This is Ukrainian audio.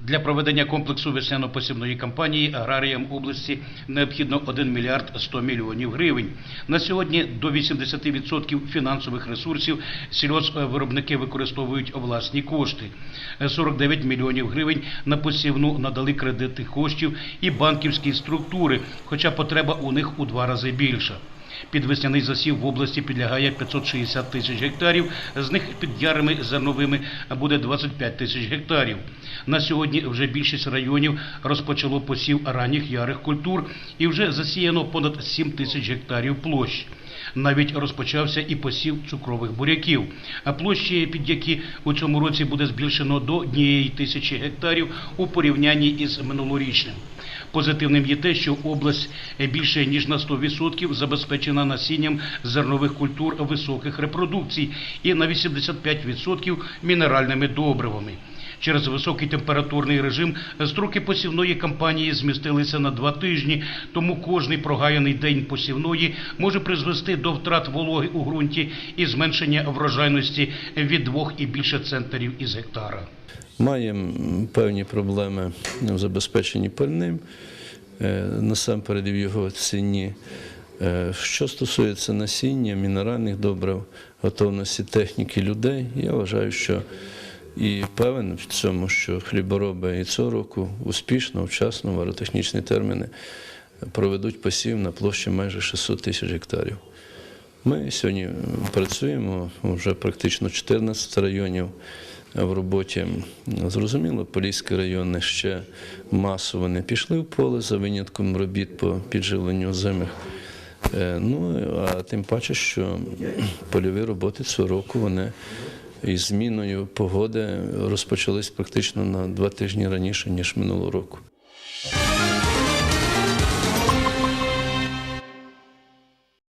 Для проведення комплексу весняно-посівної кампанії аграріям області необхідно 1 мільярд 100 мільйонів гривень. На сьогодні до 80% фінансових ресурсів сільгоспвиробники використовують власні кошти. 49 мільйонів гривень на посівну надали кредитних коштів і банківські структури, хоча потреба у них у два рази більша. Під весняний засів в області підлягає 560 тисяч гектарів, з них під ярими зерновими буде 25 тисяч гектарів. На сьогодні вже більшість районів розпочало посів ранніх ярих культур і вже засіяно понад 7 тисяч гектарів площ. Навіть розпочався і посів цукрових буряків, а площі, під які у цьому році буде збільшено до однієї тисячі гектарів у порівнянні із минулорічним. Позитивним є те, що область більше ніж на 100% забезпечена насінням зернових культур високих репродукцій і на 85% мінеральними добривами. Через високий температурний режим строки посівної кампанії змістилися на два тижні, тому кожний прогаяний день посівної може призвести до втрат вологи у ґрунті і зменшення врожайності від двох і більше центнерів із гектара. Маємо певні проблеми в забезпеченні пальним, е, насамперед в його ціні. Е, Що стосується насіння, мінеральних добрив, готовності техніки людей, я вважаю, що і певен в цьому, що хлібороби і цього року успішно, вчасно, в аеротехнічні терміни проведуть посів на площі майже 600 тисяч гектарів. Ми сьогодні працюємо вже практично 14 районів в роботі. Зрозуміло, Поліський район не ще масово не пішли в поле за винятком робіт по підживленню земель. Е, Ну, а тим паче, що польові роботи цього року вони із зміною погоди розпочались практично на два тижні раніше, ніж минулого року.